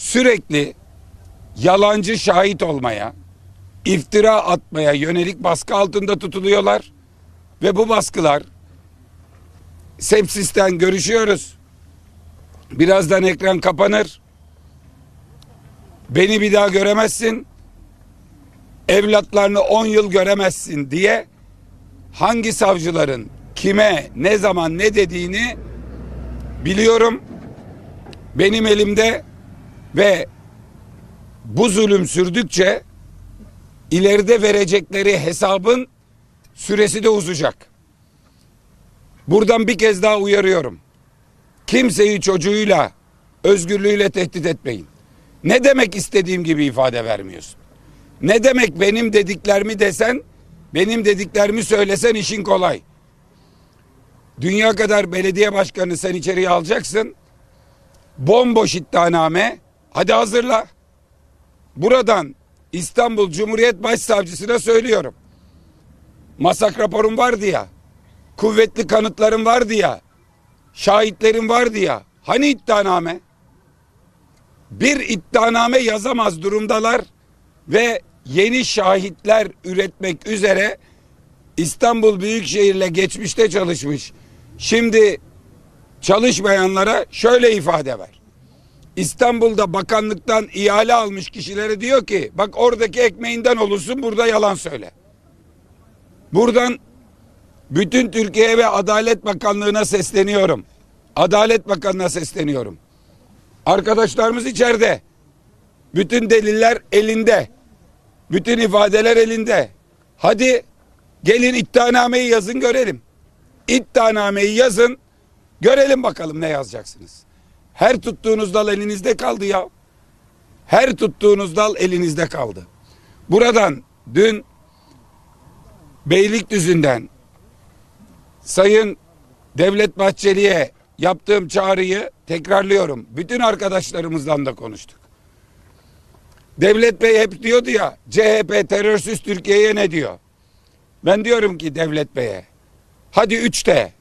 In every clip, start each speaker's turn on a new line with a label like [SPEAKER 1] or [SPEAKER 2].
[SPEAKER 1] sürekli yalancı şahit olmaya, iftira atmaya yönelik baskı altında tutuluyorlar ve bu baskılar sepsisten görüşüyoruz. Birazdan ekran kapanır. Beni bir daha göremezsin. Evlatlarını 10 yıl göremezsin diye hangi savcıların kime ne zaman ne dediğini biliyorum. Benim elimde ve bu zulüm sürdükçe ileride verecekleri hesabın süresi de uzayacak. Buradan bir kez daha uyarıyorum. Kimseyi çocuğuyla, özgürlüğüyle tehdit etmeyin. Ne demek istediğim gibi ifade vermiyorsun? Ne demek benim dediklerimi desen, benim dediklerimi söylesen işin kolay. Dünya kadar belediye başkanı sen içeriye alacaksın. Bomboş iddianame. Hadi hazırla. Buradan İstanbul Cumhuriyet Başsavcısına söylüyorum. Masak raporum vardı ya. Kuvvetli kanıtlarım vardı ya. Şahitlerim vardı ya. Hani iddianame? Bir iddianame yazamaz durumdalar ve yeni şahitler üretmek üzere İstanbul Büyükşehir'le geçmişte çalışmış. Şimdi çalışmayanlara şöyle ifade ver. İstanbul'da bakanlıktan ihale almış kişilere diyor ki bak oradaki ekmeğinden olursun burada yalan söyle. Buradan bütün Türkiye ve Adalet Bakanlığı'na sesleniyorum. Adalet Bakanı'na sesleniyorum. Arkadaşlarımız içeride. Bütün deliller elinde. Bütün ifadeler elinde. Hadi gelin iddianameyi yazın görelim. İddianameyi yazın görelim bakalım ne yazacaksınız. Her tuttuğunuz dal elinizde kaldı ya. Her tuttuğunuz dal elinizde kaldı. Buradan dün Beylikdüzü'nden Sayın Devlet Bahçeli'ye yaptığım çağrıyı tekrarlıyorum. Bütün arkadaşlarımızdan da konuştuk. Devlet Bey hep diyordu ya CHP terörsüz Türkiye'ye ne diyor? Ben diyorum ki Devlet Bey'e hadi üçte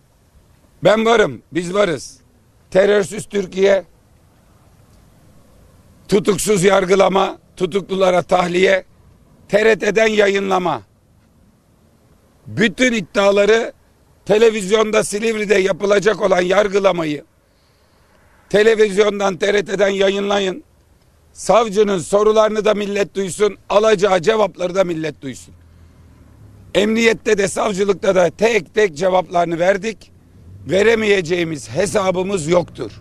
[SPEAKER 1] ben varım biz varız. Terörsüz Türkiye tutuksuz yargılama, tutuklulara tahliye, TRT'den yayınlama. Bütün iddiaları televizyonda Silivri'de yapılacak olan yargılamayı televizyondan TRT'den yayınlayın. Savcının sorularını da millet duysun, alacağı cevapları da millet duysun. Emniyette de savcılıkta da tek tek cevaplarını verdik. Veremeyeceğimiz hesabımız yoktur.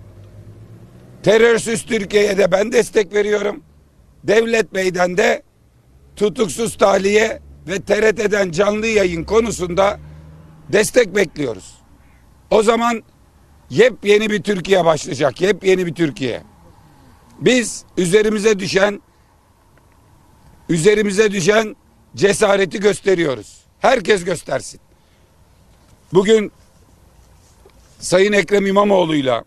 [SPEAKER 1] Terörsüz Türkiye'ye de ben destek veriyorum. Devlet Bey'den de tutuksuz tahliye ve TRT'den canlı yayın konusunda destek bekliyoruz. O zaman yepyeni bir Türkiye başlayacak. Yepyeni bir Türkiye. Biz üzerimize düşen üzerimize düşen cesareti gösteriyoruz. Herkes göstersin. Bugün Sayın Ekrem İmamoğlu'yla,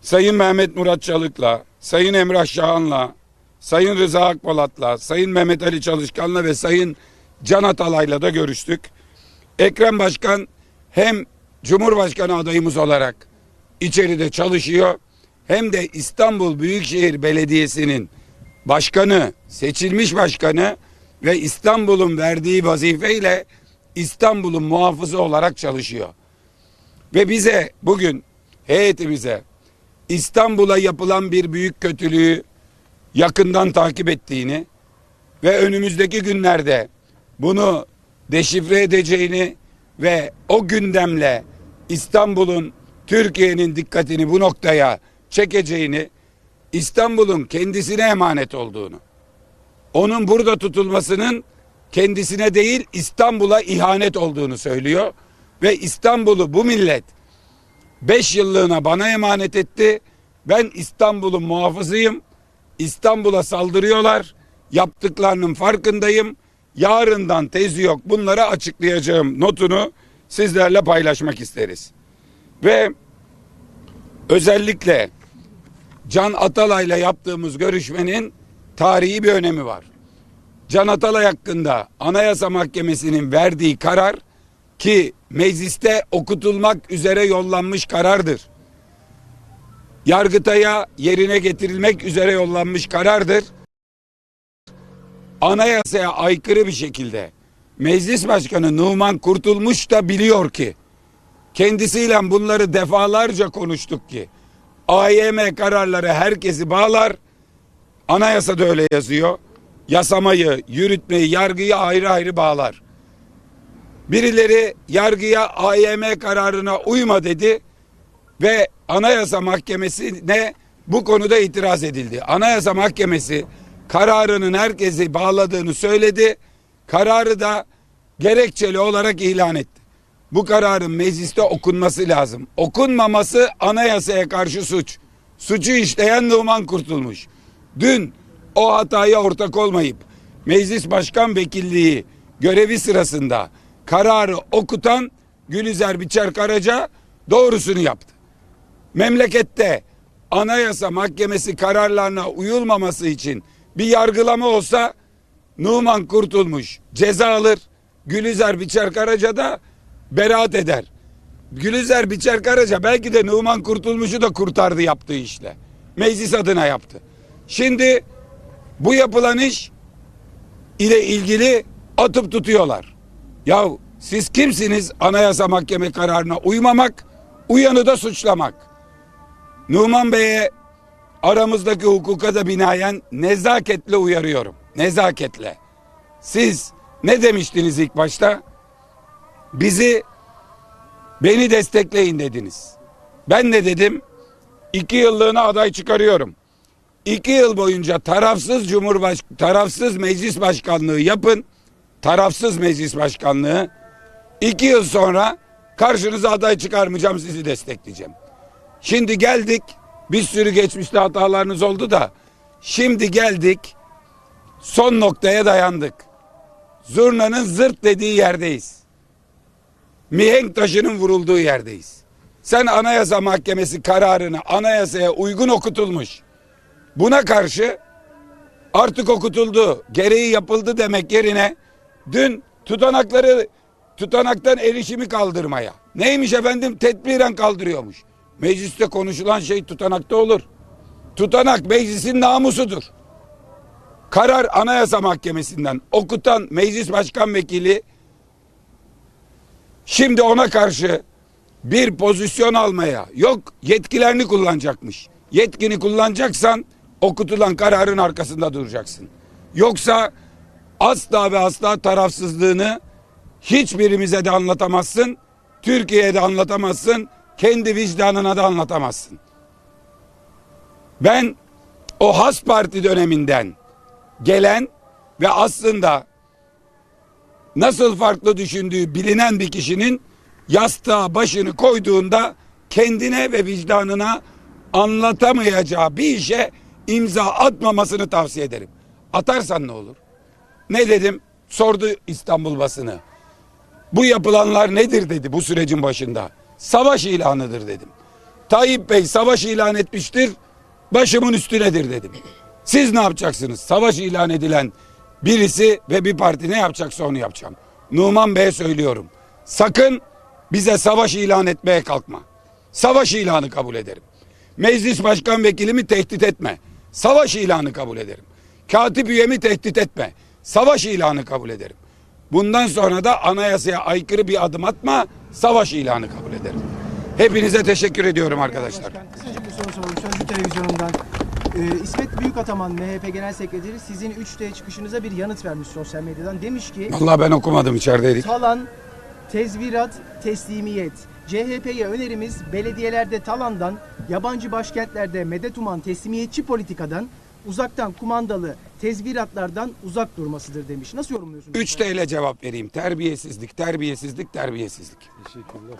[SPEAKER 1] Sayın Mehmet Murat Çalık'la, Sayın Emrah Şahan'la, Sayın Rıza Akpolat'la, Sayın Mehmet Ali Çalışkan'la ve Sayın Can Atalay'la da görüştük. Ekrem Başkan hem Cumhurbaşkanı adayımız olarak içeride çalışıyor hem de İstanbul Büyükşehir Belediyesi'nin başkanı, seçilmiş başkanı ve İstanbul'un verdiği vazifeyle İstanbul'un muhafızı olarak çalışıyor. Ve bize bugün heyetimize İstanbul'a yapılan bir büyük kötülüğü yakından takip ettiğini ve önümüzdeki günlerde bunu deşifre edeceğini ve o gündemle İstanbul'un Türkiye'nin dikkatini bu noktaya çekeceğini, İstanbul'un kendisine emanet olduğunu, onun burada tutulmasının kendisine değil İstanbul'a ihanet olduğunu söylüyor ve İstanbul'u bu millet 5 yıllığına bana emanet etti. Ben İstanbul'un muhafızıyım. İstanbul'a saldırıyorlar. Yaptıklarının farkındayım. Yarından tezi yok. Bunları açıklayacağım notunu sizlerle paylaşmak isteriz. Ve özellikle Can Atalay'la yaptığımız görüşmenin tarihi bir önemi var. Can Atalay hakkında Anayasa Mahkemesi'nin verdiği karar ki mecliste okutulmak üzere yollanmış karardır. Yargıtay'a yerine getirilmek üzere yollanmış karardır. Anayasaya aykırı bir şekilde Meclis Başkanı Numan Kurtulmuş da biliyor ki kendisiyle bunları defalarca konuştuk ki AYM kararları herkesi bağlar. Anayasada öyle yazıyor. Yasamayı, yürütmeyi, yargıyı ayrı ayrı bağlar. Birileri yargıya AYM kararına uyma dedi ve Anayasa Mahkemesi'ne bu konuda itiraz edildi. Anayasa Mahkemesi kararının herkesi bağladığını söyledi. Kararı da gerekçeli olarak ilan etti. Bu kararın mecliste okunması lazım. Okunmaması anayasaya karşı suç. Suçu işleyen Numan Kurtulmuş. Dün o hataya ortak olmayıp meclis başkan vekilliği görevi sırasında kararı okutan Gülüzer Biçer Karaca doğrusunu yaptı. Memlekette anayasa mahkemesi kararlarına uyulmaması için bir yargılama olsa Numan Kurtulmuş ceza alır. Gülüzer Biçer Karaca da beraat eder. Gülüzer Biçer Karaca belki de Numan Kurtulmuş'u da kurtardı yaptığı işle. Meclis adına yaptı. Şimdi bu yapılan iş ile ilgili atıp tutuyorlar. Ya siz kimsiniz anayasa mahkeme kararına uymamak, uyanı da suçlamak. Numan Bey'e aramızdaki hukuka da binaen nezaketle uyarıyorum. Nezaketle. Siz ne demiştiniz ilk başta? Bizi beni destekleyin dediniz. Ben ne dedim? İki yıllığına aday çıkarıyorum. İki yıl boyunca tarafsız cumhurbaş tarafsız meclis başkanlığı yapın. Tarafsız meclis başkanlığı. İki yıl sonra karşınıza aday çıkarmayacağım sizi destekleyeceğim. Şimdi geldik bir sürü geçmişte hatalarınız oldu da şimdi geldik son noktaya dayandık. Zurnanın zırt dediği yerdeyiz. Mihenk taşının vurulduğu yerdeyiz. Sen anayasa mahkemesi kararını anayasaya uygun okutulmuş. Buna karşı artık okutuldu, gereği yapıldı demek yerine dün tutanakları tutanaktan erişimi kaldırmaya. Neymiş efendim? Tedbiren kaldırıyormuş. Mecliste konuşulan şey tutanakta olur. Tutanak meclisin namusudur. Karar Anayasa Mahkemesi'nden okutan meclis başkan vekili şimdi ona karşı bir pozisyon almaya yok yetkilerini kullanacakmış. Yetkini kullanacaksan okutulan kararın arkasında duracaksın. Yoksa asla ve asla tarafsızlığını hiçbirimize de anlatamazsın. Türkiye'ye de anlatamazsın. Kendi vicdanına da anlatamazsın. Ben o Has Parti döneminden gelen ve aslında nasıl farklı düşündüğü bilinen bir kişinin yastığa başını koyduğunda kendine ve vicdanına anlatamayacağı bir işe imza atmamasını tavsiye ederim. Atarsan ne olur? Ne dedim? Sordu İstanbul basını. Bu yapılanlar nedir dedi bu sürecin başında. Savaş ilanıdır dedim. Tayyip Bey savaş ilan etmiştir. Başımın üstünedir dedim. Siz ne yapacaksınız? Savaş ilan edilen birisi ve bir parti ne yapacaksa onu yapacağım. Numan Bey'e söylüyorum. Sakın bize savaş ilan etmeye kalkma. Savaş ilanı kabul ederim. Meclis başkan vekilimi tehdit etme. Savaş ilanı kabul ederim. Katip üyemi tehdit etme. Savaş ilanı kabul ederim. Bundan sonra da anayasaya aykırı bir adım atma. Savaş ilanı kabul ederim. Hepinize teşekkür ediyorum arkadaşlar.
[SPEAKER 2] Kısaca bir soru soralım. Sözcü televizyonundan. Ee, İsmet Büyükataman MHP Genel Sekreteri sizin 3D çıkışınıza bir yanıt vermiş sosyal medyadan. Demiş ki
[SPEAKER 1] Vallahi ben okumadım içerideydik.
[SPEAKER 2] talan, tezvirat, teslimiyet. CHP'ye önerimiz belediyelerde talandan, yabancı başkentlerde medet uman teslimiyetçi politikadan, uzaktan kumandalı tezviratlardan uzak durmasıdır demiş. Nasıl yorumluyorsunuz?
[SPEAKER 1] 3 TL cevap vereyim. Terbiyesizlik, terbiyesizlik, terbiyesizlik.
[SPEAKER 3] Teşekkürler.